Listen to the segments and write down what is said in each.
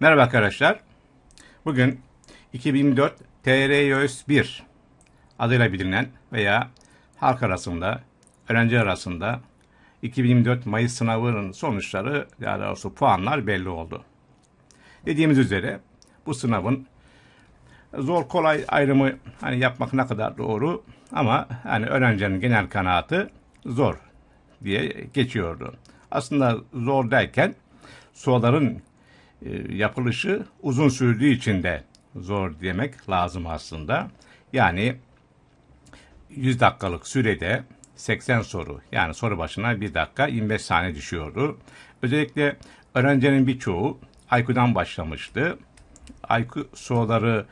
Merhaba arkadaşlar. Bugün 2024 TRYÖS 1 adıyla bilinen veya halk arasında, öğrenci arasında 2024 Mayıs sınavının sonuçları, daha doğrusu puanlar belli oldu. Dediğimiz üzere bu sınavın zor kolay ayrımı hani yapmak ne kadar doğru ama hani öğrencinin genel kanaatı zor diye geçiyordu. Aslında zor derken soruların yapılışı uzun sürdüğü için de zor demek lazım aslında. Yani 100 dakikalık sürede 80 soru yani soru başına 1 dakika 25 saniye düşüyordu. Özellikle öğrencinin birçoğu IQ'dan başlamıştı. IQ soruları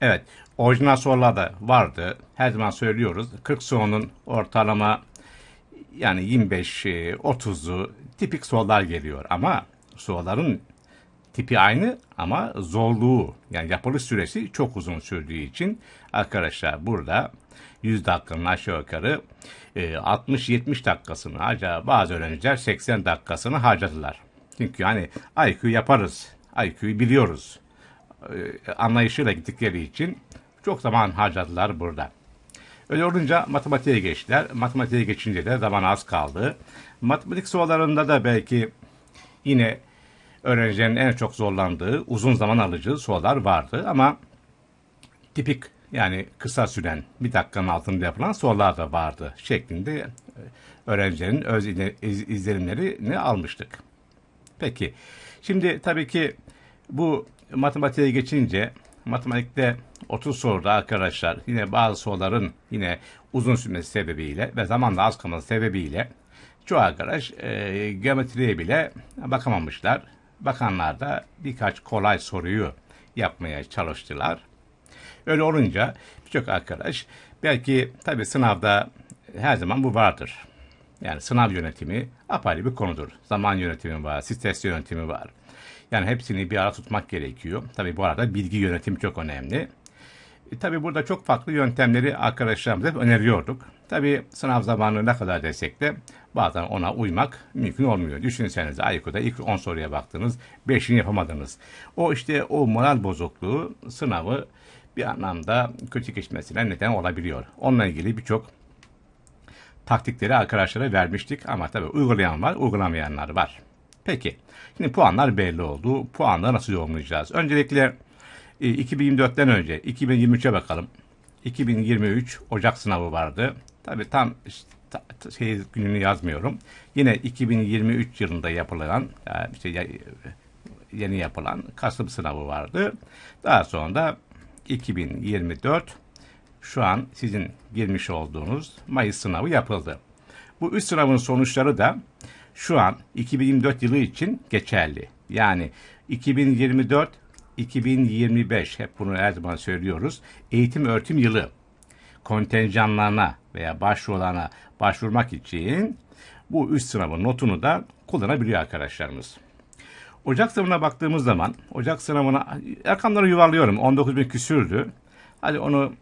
evet orijinal sorular da vardı. Her zaman söylüyoruz. 40 sorunun ortalama yani 25-30'u tipik sorular geliyor ama soruların tipi aynı ama zorluğu yani yapılış süresi çok uzun sürdüğü için arkadaşlar burada 100 dakikanın aşağı yukarı 60-70 dakikasını acaba bazı öğrenciler 80 dakikasını harcadılar. Çünkü hani IQ yaparız. IQ'yu biliyoruz. Anlayışıyla gittikleri için çok zaman harcadılar burada. Öyle olunca matematiğe geçtiler. Matematiğe geçince de zaman az kaldı. Matematik sorularında da belki yine öğrencilerin en çok zorlandığı uzun zaman alıcı sorular vardı ama tipik yani kısa süren bir dakikanın altında yapılan sorular da vardı şeklinde e, öğrencilerin öz izlenimlerini almıştık. Peki şimdi tabii ki bu matematiğe geçince matematikte 30 soruda arkadaşlar yine bazı soruların yine uzun sürmesi sebebiyle ve zamanla az kalması sebebiyle çoğu arkadaş e, geometriye bile bakamamışlar. Bakanlar da birkaç kolay soruyu yapmaya çalıştılar. Öyle olunca birçok arkadaş belki tabii sınavda her zaman bu vardır. Yani sınav yönetimi apayrı bir konudur. Zaman yönetimi var, stres yönetimi var. Yani hepsini bir ara tutmak gerekiyor. Tabii bu arada bilgi yönetimi çok önemli. E, tabii burada çok farklı yöntemleri arkadaşlarımıza öneriyorduk. Tabii sınav zamanı ne kadar desek de bazen ona uymak mümkün olmuyor. Düşünsenize IQ'da ilk 10 soruya baktınız, 5'ini yapamadınız. O işte o moral bozukluğu sınavı bir anlamda kötü geçmesine neden olabiliyor. Onunla ilgili birçok taktikleri arkadaşlara vermiştik ama tabii uygulayan var, uygulamayanlar var. Peki, şimdi puanlar belli oldu. Puanları nasıl yorumlayacağız? Öncelikle 2024'ten e, önce 2023'e bakalım. 2023 Ocak sınavı vardı. Tabii tam şey gününü yazmıyorum. Yine 2023 yılında yapılan işte yeni yapılan Kasım sınavı vardı. Daha sonra da 2024 şu an sizin girmiş olduğunuz Mayıs sınavı yapıldı. Bu üç sınavın sonuçları da şu an 2024 yılı için geçerli. Yani 2024 2025 hep bunu her zaman söylüyoruz. Eğitim öğretim yılı kontenjanlarına veya başvurularına başvurmak için bu üst sınavın notunu da kullanabiliyor arkadaşlarımız. Ocak sınavına baktığımız zaman Ocak sınavına rakamları yuvarlıyorum. 19 bin küsürdü. Hadi onu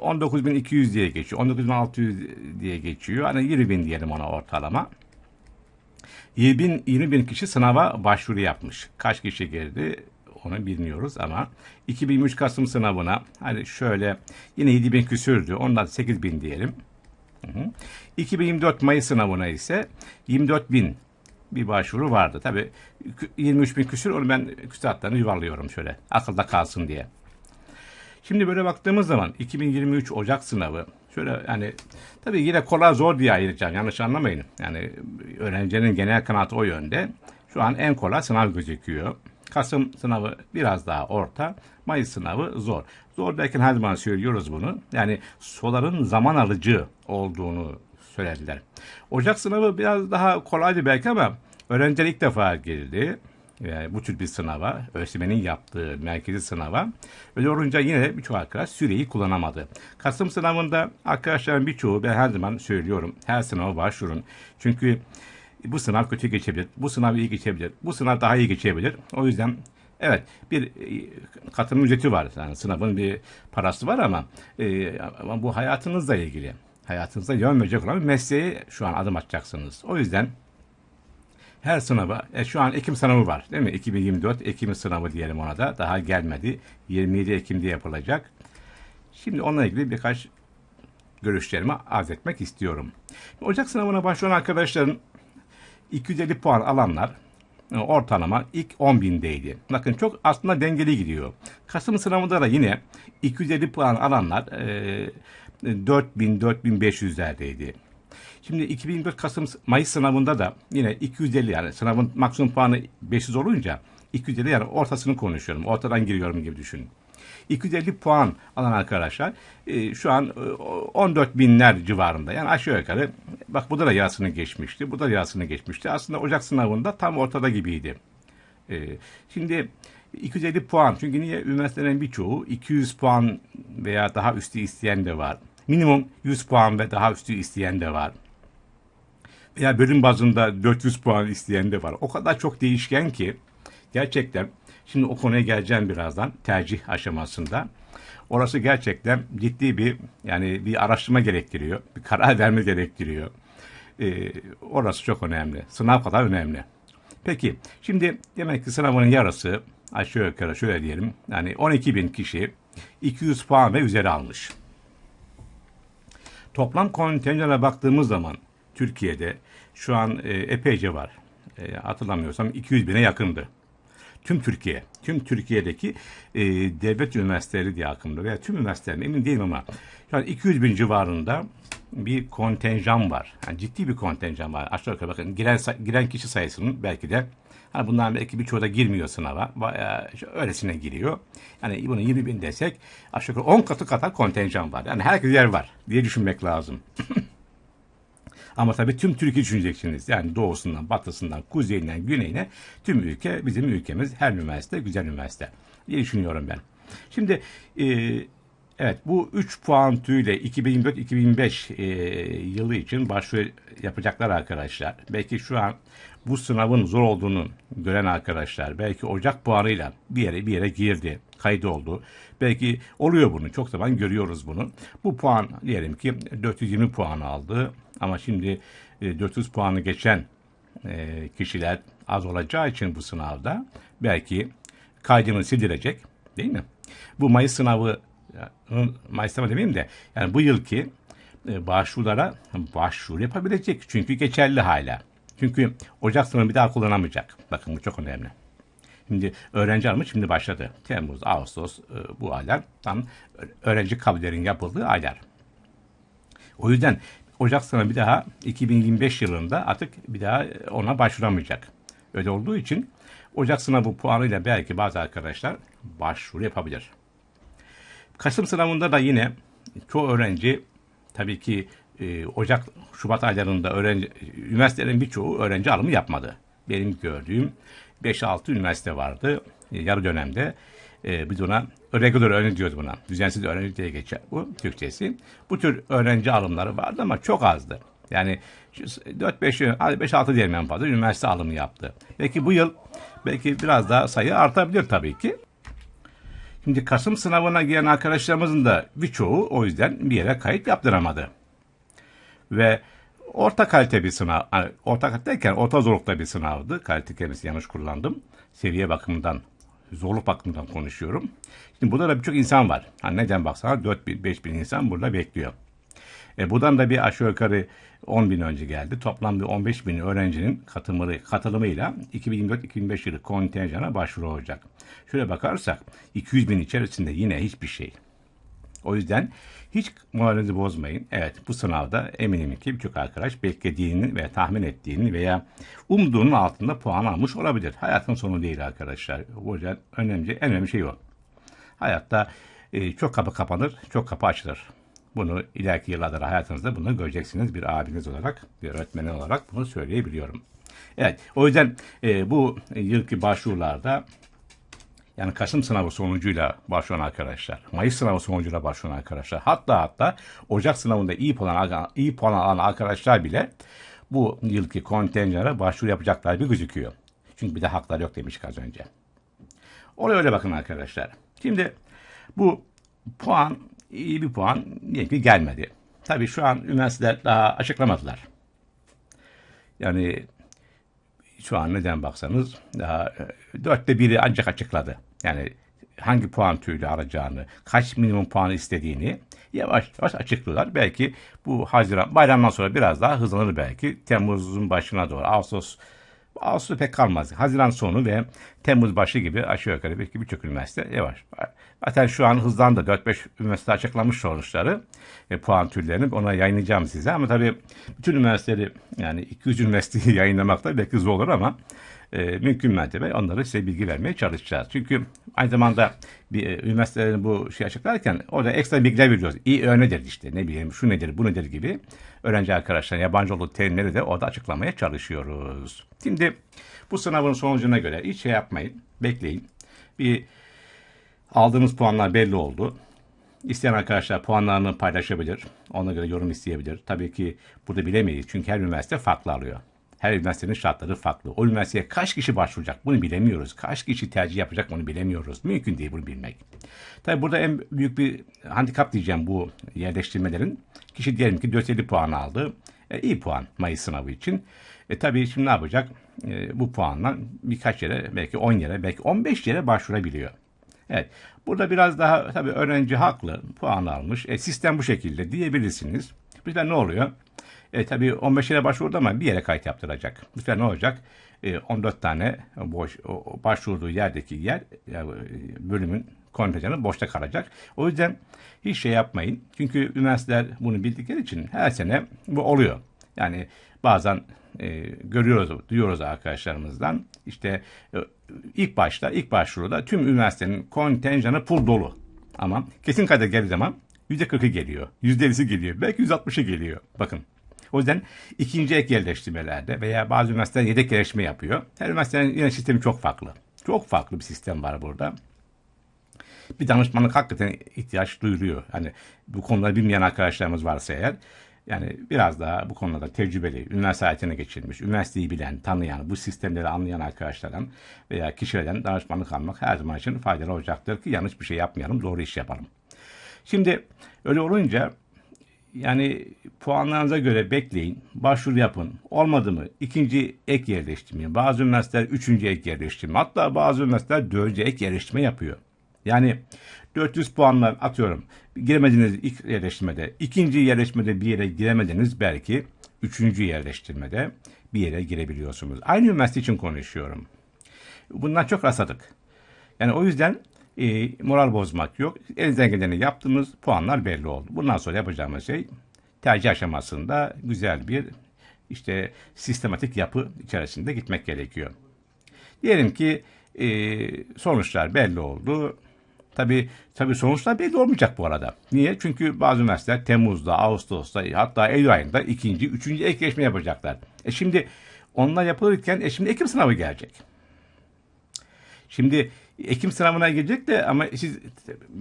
19.200 e, diye geçiyor. 19.600 diye geçiyor. Hani 20 bin diyelim ona ortalama. 20 bin, 20 bin kişi sınava başvuru yapmış. Kaç kişi girdi onu bilmiyoruz ama 2003 Kasım sınavına hani şöyle yine 7 bin küsürdü. Ondan 8 bin diyelim. Hı hı. 2024 Mayıs sınavına ise 24 bin bir başvuru vardı. Tabi 23 bin küsür onu ben küsuratlarını yuvarlıyorum şöyle akılda kalsın diye. Şimdi böyle baktığımız zaman 2023 Ocak sınavı şöyle yani tabii yine kolay zor diye ayıracağım yanlış anlamayın. Yani öğrencinin genel kanaatı o yönde. Şu an en kolay sınav gözüküyor. Kasım sınavı biraz daha orta, Mayıs sınavı zor. Zor derken her zaman söylüyoruz bunu. Yani soruların zaman alıcı olduğunu söylediler. Ocak sınavı biraz daha kolaydı belki ama öğrenciler ilk defa girdi. Yani bu tür bir sınava, ÖSYM'nin yaptığı merkezi sınava. Öyle olunca yine birçok arkadaş süreyi kullanamadı. Kasım sınavında arkadaşların birçoğu ben her zaman söylüyorum. Her sınava başvurun. Çünkü bu sınav kötü geçebilir, bu sınav iyi geçebilir, bu sınav daha iyi geçebilir. O yüzden evet bir e, katılım ücreti var. Yani sınavın bir parası var ama, e, ama bu hayatınızla ilgili. Hayatınızda yön verecek olan bir mesleğe şu an adım atacaksınız. O yüzden her sınava, e, şu an Ekim sınavı var değil mi? 2024 Ekim sınavı diyelim ona da. Daha gelmedi. 27 Ekim'de yapılacak. Şimdi onunla ilgili birkaç görüşlerimi arz etmek istiyorum. Ocak sınavına başlayan arkadaşların 250 puan alanlar e, ortalama ilk 10 bindeydi. Bakın çok aslında dengeli gidiyor. Kasım sınavında da yine 250 puan alanlar e, 4000 4500'lerdeydi. Şimdi 2024 Kasım Mayıs sınavında da yine 250 yani sınavın maksimum puanı 500 olunca 250 yani ortasını konuşuyorum. Ortadan giriyorum gibi düşünün. 250 puan alan arkadaşlar e, şu an e, 14 binler civarında. Yani aşağı yukarı bak bu da yarısını geçmişti. Bu da yarısını geçmişti. Aslında Ocak sınavında tam ortada gibiydi. E, şimdi 250 puan çünkü niye üniversitelerin birçoğu 200 puan veya daha üstü isteyen de var. Minimum 100 puan ve daha üstü isteyen de var veya bölüm bazında 400 puan isteyen de var. O kadar çok değişken ki gerçekten şimdi o konuya geleceğim birazdan tercih aşamasında. Orası gerçekten ciddi bir yani bir araştırma gerektiriyor. Bir karar verme gerektiriyor. Ee, orası çok önemli. Sınav kadar önemli. Peki şimdi demek ki sınavın yarısı aşağı yukarı şöyle diyelim. Yani 12 bin kişi 200 puan ve üzeri almış. Toplam kontenjana baktığımız zaman Türkiye'de şu an e, epeyce var. E, hatırlamıyorsam 200 bine yakındı. Tüm Türkiye, tüm Türkiye'deki e, devlet üniversiteleri diye akımda veya tüm üniversitelerin emin değilim ama an 200 bin civarında bir kontenjan var. Yani ciddi bir kontenjan var. Aşağı yukarı bakın giren, giren kişi sayısının belki de hani bundan belki birçoğu da girmiyor sınava. Bayağı öylesine giriyor. Yani bunu 20 bin desek aşağı yukarı 10 katı kadar kontenjan var. Yani herkes yer var diye düşünmek lazım. Ama tabii tüm Türkiye düşüneceksiniz. Yani doğusundan, batısından, kuzeyinden, güneyine tüm ülke bizim ülkemiz. Her üniversite güzel üniversite diye düşünüyorum ben. Şimdi e, evet bu 3 puan tüyle 2024-2025 e, yılı için başvuru yapacaklar arkadaşlar. Belki şu an bu sınavın zor olduğunu gören arkadaşlar belki Ocak puanıyla bir yere bir yere girdi, kaydı oldu. Belki oluyor bunu. Çok zaman görüyoruz bunu. Bu puan diyelim ki 420 puan aldı. Ama şimdi 400 puanı geçen e, kişiler az olacağı için bu sınavda belki kaydını sildirecek değil mi? Bu Mayıs sınavı Mayıs sınavı demeyeyim de yani bu yılki e, başvurulara başvuru yapabilecek. Çünkü geçerli hala. Çünkü Ocak sınavı bir daha kullanamayacak. Bakın bu çok önemli. Şimdi öğrenci alımı şimdi başladı. Temmuz, Ağustos e, bu aylar tam öğrenci kabullerin yapıldığı aylar. O yüzden Ocak sınavı bir daha 2025 yılında artık bir daha ona başvuramayacak. Öyle olduğu için Ocak sınavı puanıyla belki bazı arkadaşlar başvuru yapabilir. Kasım sınavında da yine çoğu öğrenci tabii ki e, Ocak, Şubat aylarında öğrenci, üniversitelerin birçoğu öğrenci alımı yapmadı. Benim gördüğüm 5-6 üniversite vardı e, yarı dönemde. E, biz ona regular öğrenci diyoruz buna. Düzensiz öğrenci diye geçer bu Türkçesi. Bu tür öğrenci alımları vardı ama çok azdı. Yani 4-5, 5-6 diyelim en fazla üniversite alımı yaptı. Belki bu yıl belki biraz daha sayı artabilir tabii ki. Şimdi Kasım sınavına giren arkadaşlarımızın da birçoğu o yüzden bir yere kayıt yaptıramadı. Ve orta kalite bir sınav, yani orta kalite derken orta zorlukta bir sınavdı. Kalite kelimesi yanlış kullandım. Seviye bakımından, zorluk bakımından konuşuyorum. Şimdi burada da birçok insan var. Hani neden baksana 4 bin, 5 bin insan burada bekliyor. E, buradan da bir aşağı yukarı 10 bin önce geldi. Toplam bir 15 bin öğrencinin katılımı, katılımıyla 2024-2025 yılı kontenjana başvuru olacak. Şöyle bakarsak 200 bin içerisinde yine hiçbir şey. O yüzden hiç moralinizi bozmayın. Evet bu sınavda eminim ki birçok arkadaş beklediğini veya tahmin ettiğini veya umduğunun altında puan almış olabilir. Hayatın sonu değil arkadaşlar. O yüzden önemli, en önemli şey o. Hayatta e, çok kapı kapanır, çok kapı açılır. Bunu ileriki yıllarda hayatınızda bunu göreceksiniz. Bir abiniz olarak, bir öğretmen olarak bunu söyleyebiliyorum. Evet, o yüzden e, bu yılki başvurularda yani Kasım sınavı sonucuyla başvuran arkadaşlar, Mayıs sınavı sonucuyla başvuran arkadaşlar, hatta hatta Ocak sınavında iyi puan, iyi puan alan arkadaşlar bile bu yılki kontenjana başvuru yapacaklar gibi gözüküyor. Çünkü bir de haklar yok demiştik az önce. Oraya öyle bakın arkadaşlar. Şimdi bu puan iyi bir puan diyelim ki gelmedi. Tabii şu an üniversiteler daha açıklamadılar. Yani şu an neden baksanız daha e, dörtte biri ancak açıkladı. Yani hangi puan türüyle alacağını, kaç minimum puan istediğini yavaş yavaş açıklıyorlar. Belki bu Haziran bayramdan sonra biraz daha hızlanır belki. Temmuz'un başına doğru, Ağustos Ağustos pek kalmaz. Haziran sonu ve Temmuz başı gibi aşağı yukarı belki birçok üniversite yavaş. Zaten şu an hızlandı. 4-5 üniversite açıklamış sonuçları, e, puan türlerini ona yayınlayacağım size. Ama tabii bütün üniversiteleri yani 200 üniversiteyi yayınlamak da belki zor olur ama e, mümkün mertebe onları size bilgi vermeye çalışacağız. Çünkü aynı zamanda bir e, üniversitelerin bu şey açıklarken orada ekstra bilgiler veriyoruz. İyi nedir işte ne bileyim şu nedir bu nedir gibi öğrenci arkadaşlar yabancı olduğu terimleri de orada açıklamaya çalışıyoruz. Şimdi bu sınavın sonucuna göre hiç şey yapmayın, bekleyin. Bir aldığımız puanlar belli oldu. İsteyen arkadaşlar puanlarını paylaşabilir. Ona göre yorum isteyebilir. Tabii ki burada bilemeyiz. Çünkü her üniversite farklı alıyor. Her üniversitenin şartları farklı. O üniversiteye kaç kişi başvuracak bunu bilemiyoruz. Kaç kişi tercih yapacak bunu bilemiyoruz. Mümkün değil bunu bilmek. Tabii burada en büyük bir handikap diyeceğim bu yerleştirmelerin. Kişi diyelim ki 450 puan aldı. E, iyi puan Mayıs sınavı için. E tabii şimdi ne yapacak? E, bu puanla birkaç yere belki 10 yere belki 15 yere başvurabiliyor. Evet. Burada biraz daha tabii öğrenci haklı. Puan almış. E, sistem bu şekilde diyebilirsiniz. Bu ne oluyor? E, tabii 15 yere başvurdu ama bir yere kayıt yaptıracak. Bu sefer ne olacak? E, 14 tane boş o, başvurduğu yerdeki yer yani bölümün kontenjanı boşta kalacak. O yüzden hiç şey yapmayın. Çünkü üniversiteler bunu bildikleri için her sene bu oluyor. Yani bazen e, görüyoruz, duyuyoruz arkadaşlarımızdan. İşte e, ilk başta, ilk başvuruda tüm üniversitenin kontenjanı pul dolu. Ama kesin kayda geldiği zaman %40'ı geliyor, %50'si geliyor, belki %60'ı geliyor. Bakın o yüzden ikinci ek yerleştirmelerde veya bazı üniversiteler yedek yerleştirme yapıyor. Her üniversitenin yine sistemi çok farklı. Çok farklı bir sistem var burada. Bir danışmanlık hakikaten ihtiyaç duyuluyor. Hani bu konuları bilmeyen arkadaşlarımız varsa eğer yani biraz daha bu konuda tecrübeli, üniversite hayatına geçirmiş, üniversiteyi bilen, tanıyan, bu sistemleri anlayan arkadaşlardan veya kişilerden danışmanlık almak her zaman için faydalı olacaktır ki yanlış bir şey yapmayalım, doğru iş yapalım. Şimdi öyle olunca yani puanlarınıza göre bekleyin, başvuru yapın. Olmadı mı ikinci ek yerleştirme, bazı üniversiteler üçüncü ek yerleştirme, hatta bazı üniversiteler dördüncü ek yerleştirme yapıyor. Yani 400 puanla atıyorum giremediniz ilk yerleştirmede, ikinci yerleştirmede bir yere giremediniz belki üçüncü yerleştirmede bir yere girebiliyorsunuz. Aynı üniversite için konuşuyorum. Bundan çok rastladık. Yani o yüzden e, moral bozmak yok. Elinizden geleni yaptığımız puanlar belli oldu. Bundan sonra yapacağımız şey tercih aşamasında güzel bir işte sistematik yapı içerisinde gitmek gerekiyor. Diyelim ki e, sonuçlar belli oldu. Tabi tabi sonuçlar belli olmayacak bu arada. Niye? Çünkü bazı üniversiteler Temmuz'da, Ağustos'ta hatta Eylül ayında ikinci, üçüncü ekleşme yapacaklar. E şimdi onlar yapılırken e şimdi Ekim sınavı gelecek. Şimdi Ekim sınavına girecek de ama siz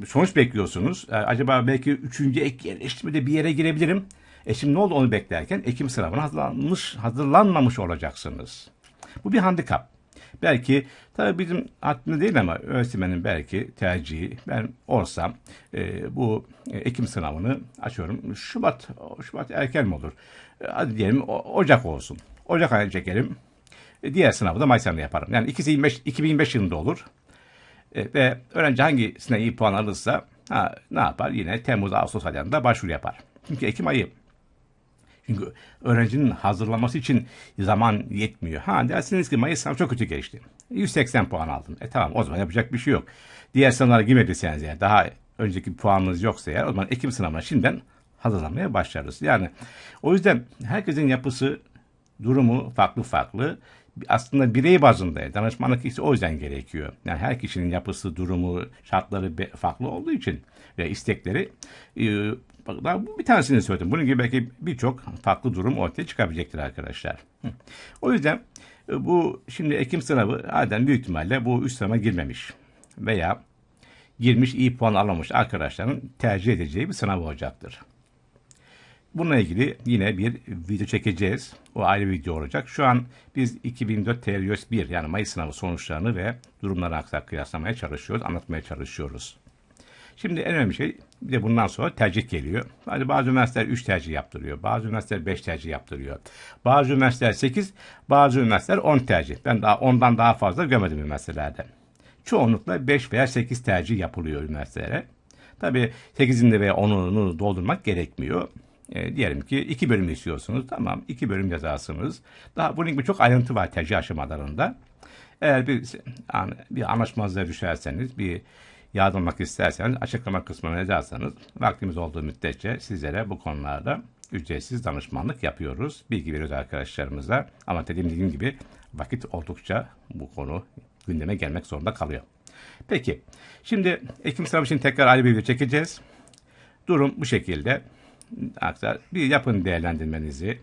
sonuç bekliyorsunuz. E, acaba belki üçüncü ek yerleştirmede bir yere girebilirim. E şimdi ne oldu onu beklerken Ekim sınavına hazırlanmış, hazırlanmamış olacaksınız. Bu bir handikap. Belki tabii bizim aklımda değil ama öğretmenin belki tercihi ben olsam e, bu Ekim sınavını açıyorum. Şubat Şubat erken mi olur? E, hadi diyelim Ocak olsun. Ocak ayı çekelim. E, diğer sınavı da Mayıs ayında yaparım. Yani ikisi 25, 2025 yılında olur. E, ve öğrenci hangisine iyi puan alırsa ha, ne yapar? Yine Temmuz, Ağustos aylarında başvuru yapar. Çünkü Ekim ayı çünkü öğrencinin hazırlaması için zaman yetmiyor. Ha dersiniz ki Mayıs sınavı çok kötü geçti. 180 puan aldın. E tamam o zaman yapacak bir şey yok. Diğer sınavlara girmediyseniz eğer daha önceki puanınız yoksa eğer o zaman Ekim sınavına şimdiden hazırlanmaya başlarız. Yani o yüzden herkesin yapısı, durumu farklı farklı. Aslında birey bazında danışmanlık ise o yüzden gerekiyor. Yani her kişinin yapısı, durumu, şartları farklı olduğu için ve istekleri e, Bak, bir tanesini söyledim. Bunun gibi belki birçok farklı durum ortaya çıkabilecektir arkadaşlar. O yüzden e, bu şimdi Ekim sınavı zaten büyük ihtimalle bu üst sınava girmemiş. Veya girmiş iyi puan alamamış arkadaşların tercih edeceği bir sınav olacaktır. Bununla ilgili yine bir video çekeceğiz. O ayrı video olacak. Şu an biz 2004 TRYOS 1 yani Mayıs sınavı sonuçlarını ve durumları aksak kıyaslamaya çalışıyoruz, anlatmaya çalışıyoruz. Şimdi en önemli şey bir de bundan sonra tercih geliyor. Hadi bazı üniversiteler 3 tercih yaptırıyor. Bazı üniversiteler 5 tercih yaptırıyor. Bazı üniversiteler 8, bazı üniversiteler 10 tercih. Ben daha ondan daha fazla görmedim üniversitelerde. Çoğunlukla 5 veya 8 tercih yapılıyor üniversitelere. Tabii 8'inde veya 10'unu doldurmak gerekmiyor. E, diyelim ki iki bölüm istiyorsunuz. Tamam iki bölüm yazarsınız. Daha bunun gibi çok ayrıntı var tercih aşamalarında. Eğer bir, bir anlaşmazlığa düşerseniz, bir yardımlamak isterseniz açıklama kısmına yazarsanız vaktimiz olduğu müddetçe sizlere bu konularda ücretsiz danışmanlık yapıyoruz. Bilgi veriyoruz arkadaşlarımıza. Ama dediğim, gibi vakit oldukça bu konu gündeme gelmek zorunda kalıyor. Peki, şimdi Ekim sınavı için tekrar ayrı bir video çekeceğiz. Durum bu şekilde. Bir yapın değerlendirmenizi.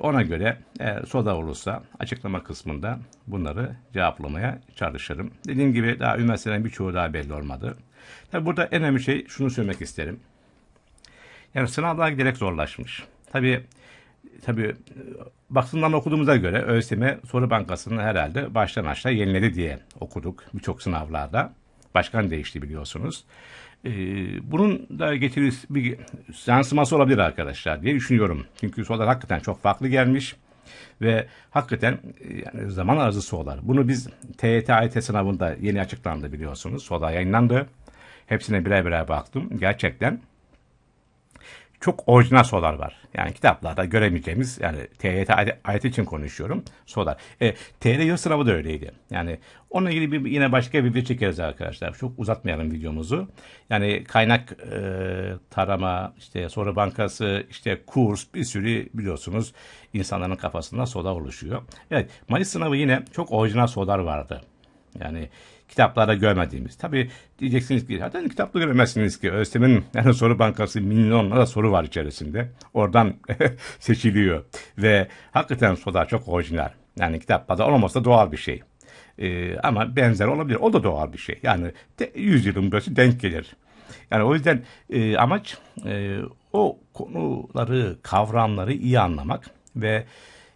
Ona göre eğer soda olursa açıklama kısmında bunları cevaplamaya çalışırım. Dediğim gibi daha üniversitelerin birçoğu daha belli olmadı. Tabi burada en önemli şey şunu söylemek isterim. Yani sınavlar giderek zorlaşmış. Tabi tabi baksından okuduğumuza göre ÖSYM soru bankasını herhalde baştan aşağı yeniledi diye okuduk birçok sınavlarda. Başkan değişti biliyorsunuz. Ee, bunun da getirisi bir yansıması olabilir arkadaşlar diye düşünüyorum. Çünkü sorular hakikaten çok farklı gelmiş ve hakikaten e, yani zaman arızı sorular. Bunu biz TYT AYT sınavında yeni açıklandı biliyorsunuz. Sorular yayınlandı. Hepsine birer birer baktım. Gerçekten çok orijinal sorular var. Yani kitaplarda göremeyeceğimiz yani TYT ayet için konuşuyorum sorular. E, TRY sınavı da öyleydi. Yani onunla ilgili bir, yine başka bir video çekeriz arkadaşlar. Çok uzatmayalım videomuzu. Yani kaynak e, tarama, işte soru bankası, işte kurs bir sürü biliyorsunuz insanların kafasında sorular oluşuyor. Evet Mayıs sınavı yine çok orijinal sorular vardı. Yani kitaplarda görmediğimiz. Tabi diyeceksiniz ki zaten kitapta göremezsiniz ki ÖSYM'in yani soru bankası milyonlarca soru var içerisinde. Oradan seçiliyor. Ve hakikaten sorular çok orijinal. Yani kitaplarda olmaması doğal bir şey. Ee, ama benzer olabilir. O da doğal bir şey. Yani de, 100 yılın böylesi denk gelir. Yani o yüzden e, amaç e, o konuları, kavramları iyi anlamak ve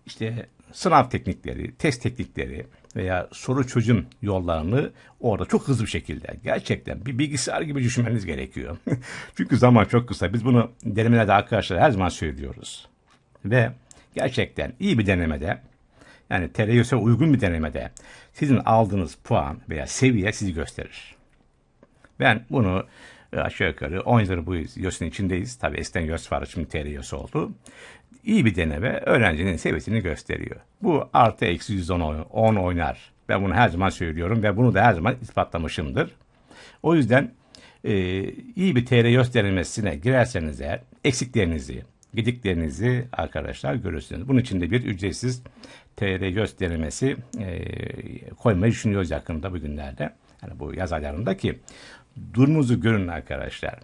işte sınav teknikleri, test teknikleri, veya soru çözüm yollarını orada çok hızlı bir şekilde gerçekten bir bilgisayar gibi düşünmeniz gerekiyor. Çünkü zaman çok kısa. Biz bunu denemelerde arkadaşlar her zaman söylüyoruz. Ve gerçekten iyi bir denemede yani TRYS'e uygun bir denemede sizin aldığınız puan veya seviye sizi gösterir. Ben bunu e, aşağı yukarı 10 yıldır bu YÖS'ün içindeyiz. Tabii eskiden YÖS vardı şimdi TRYS oldu iyi bir deneme öğrencinin seviyesini gösteriyor. Bu artı eksi 110 oynar. Ben bunu her zaman söylüyorum ve bunu da her zaman ispatlamışımdır. O yüzden e, iyi bir TR gösterilmesine girerseniz eğer eksiklerinizi, gidiklerinizi arkadaşlar görürsünüz. Bunun için de bir ücretsiz TR gösterilmesi e, koymayı düşünüyoruz yakında bugünlerde. Yani bu yaz aylarında ki durumunuzu görün arkadaşlar.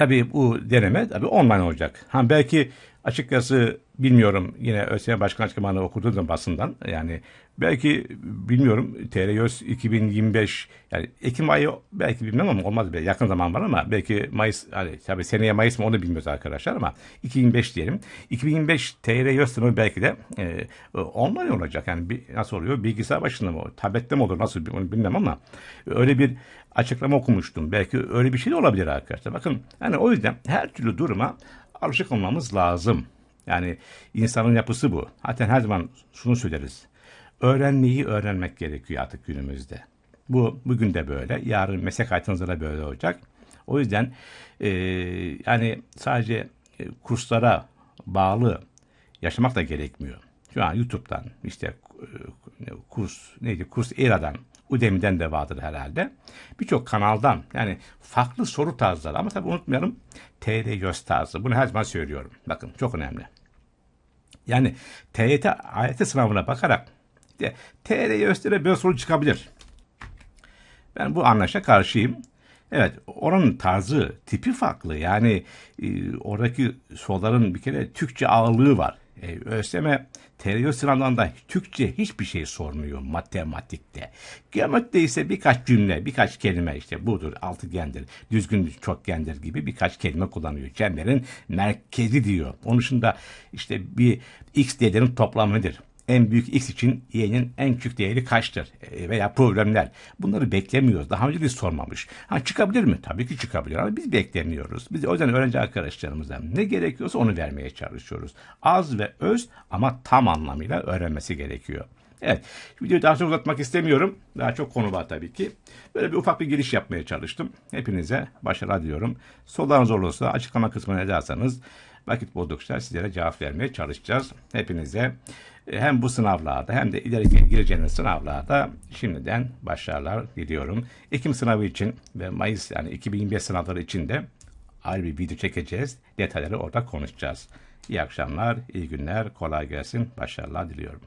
Tabii bu deneme tabii online olacak. Ha belki açıkçası bilmiyorum yine ÖSYM Başkan açıklamalarını okudum basından. Yani belki bilmiyorum TRYÖS 2025 yani Ekim ayı belki bilmem ama olmaz be yakın zaman var ama belki Mayıs hani tabii seneye Mayıs mı onu bilmiyoruz arkadaşlar ama 2025 diyelim. 2025 TRYÖS sınavı belki de e, online olacak. Yani bir, nasıl oluyor? Bilgisayar başında mı? Tablette mi olur? Nasıl onu bilmem ama öyle bir açıklama okumuştum. Belki öyle bir şey de olabilir arkadaşlar. Bakın yani o yüzden her türlü duruma alışık olmamız lazım. Yani insanın yapısı bu. Zaten her zaman şunu söyleriz. Öğrenmeyi öğrenmek gerekiyor artık günümüzde. Bu bugün de böyle. Yarın meslek hayatınızda da böyle olacak. O yüzden e, yani sadece e, kurslara bağlı yaşamak da gerekmiyor. Şu an YouTube'dan işte e, kurs neydi kurs Era'dan Udemy'den de vardır herhalde. Birçok kanaldan yani farklı soru tarzları ama tabii unutmayalım TR göz tarzı. Bunu her zaman söylüyorum. Bakın çok önemli. Yani TYT AYT sınavına bakarak de, TR göstere bir soru çıkabilir. Ben bu anlaşa karşıyım. Evet oranın tarzı, tipi farklı. Yani e, oradaki soruların bir kere Türkçe ağırlığı var. E, ÖSYM TRY sınavlarında Türkçe hiçbir şey sormuyor matematikte. Geometride ise birkaç cümle, birkaç kelime işte budur, altıgendir, düzgün çokgendir gibi birkaç kelime kullanıyor. Çemberin merkezi diyor. Onun dışında işte bir x değerinin toplamı nedir? En büyük x için y'nin en küçük değeri kaçtır E, veya problemler. Bunları beklemiyoruz. Daha önce de sormamış. Ha çıkabilir mi? Tabii ki çıkabilir ama biz beklemiyoruz. Biz o yüzden öğrenci arkadaşlarımızdan ne gerekiyorsa onu vermeye çalışıyoruz. Az ve öz ama tam anlamıyla öğrenmesi gerekiyor. Evet, videoyu daha çok uzatmak istemiyorum. Daha çok konu var tabii ki. Böyle bir ufak bir giriş yapmaya çalıştım. Hepinize başarılar diliyorum. Sorularınız olursa açıklama kısmına yazarsanız vakit buldukça sizlere cevap vermeye çalışacağız. Hepinize e, hem bu sınavlarda hem de ileriki gireceğiniz sınavlarda şimdiden başarılar diliyorum. Ekim sınavı için ve Mayıs yani 2025 sınavları için de ayrı bir video çekeceğiz. Detayları orada konuşacağız. İyi akşamlar, iyi günler, kolay gelsin, başarılar diliyorum.